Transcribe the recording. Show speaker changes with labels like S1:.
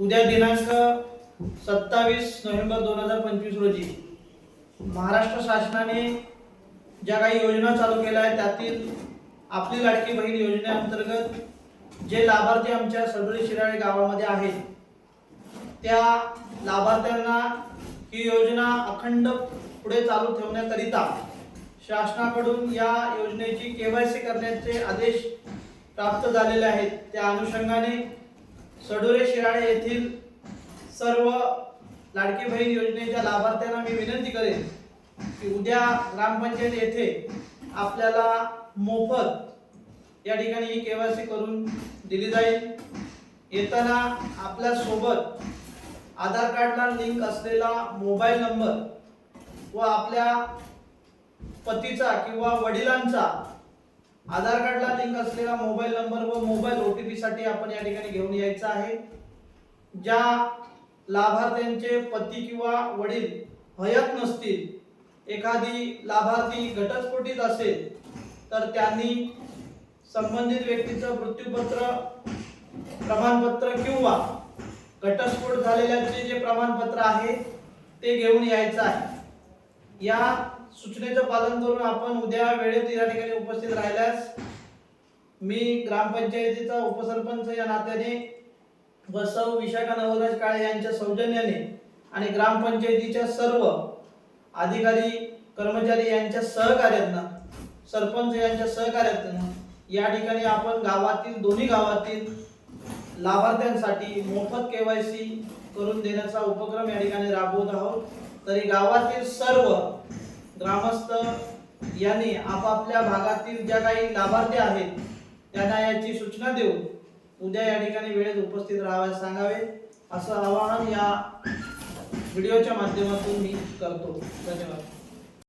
S1: उद्या दिनांक सत्तावीस नोव्हेंबर दोन हजार पंचवीस रोजी महाराष्ट्र शासनाने ज्या काही योजना चालू केल्या आहेत त्यातील आपली लाडकी बहीण योजनेअंतर्गत जे लाभार्थी आमच्या सडोली शिराळे गावामध्ये आहेत त्या लाभार्थ्यांना ही योजना अखंड पुढे चालू ठेवण्याकरिता शासनाकडून या योजनेची के वाय सी करण्याचे आदेश प्राप्त झालेले आहेत. त्या अनुषंगाने सडोरे शिराळे येथील सर्व लाडकी बहीण योजनेच्या लाभार्थ्यांना मी विनंती करेन की उद्या ग्रामपंचायत येथे आपल्याला मोफत या ठिकाणी ही केवायसी करून दिली जाईल. येताना आपल्यासोबत आधार कार्डला लिंक असलेला मोबाईल नंबर व आपल्या पतीचा किंवा वडिलांचा आधार कार्डला लिंक असलेला मोबाईल नंबर व मोबाईल ओ टी साठी आपण या ठिकाणी घेऊन यायचं आहे. ज्या लाभार्थ्यांचे पती किंवा वडील हयात नसतील एखादी लाभार्थी घटस्फोटीत असेल तर त्यांनी संबंधित व्यक्तीचं मृत्यूपत्र प्रमाणपत्र किंवा घटस्फोट झालेल्याचे जे प्रमाणपत्र आहे ते घेऊन यायचं आहे. या सूचनेचं पालन करून आपण उद्या वेळेत या ठिकाणी उपस्थित राहिल्यास मी ग्रामपंचायतीचा उपसरपंच या नात्याने व सौ विशाखा नवराज काळे यांच्या सौजन्याने आणि ग्रामपंचायतीच्या सर्व अधिकारी कर्मचारी यांच्या सहकार्यातनं सरपंच यांच्या सहकार्यातनं या ठिकाणी आपण गावातील दोन्ही गावातील लाभार्थ्यांसाठी मोफत केवायसी करून देण्याचा उपक्रम या ठिकाणी राबवत आहोत. तरी गावातील सर्व ग्रामस्थ यांनी आपापल्या भागातील ज्या काही लाभार्थी आहेत त्यांना याची सूचना देऊन उद्या या ठिकाणी वेळेत उपस्थित राहावे सांगावे. असं आवाहन या व्हिडिओच्या माध्यमातून मी करतो. धन्यवाद.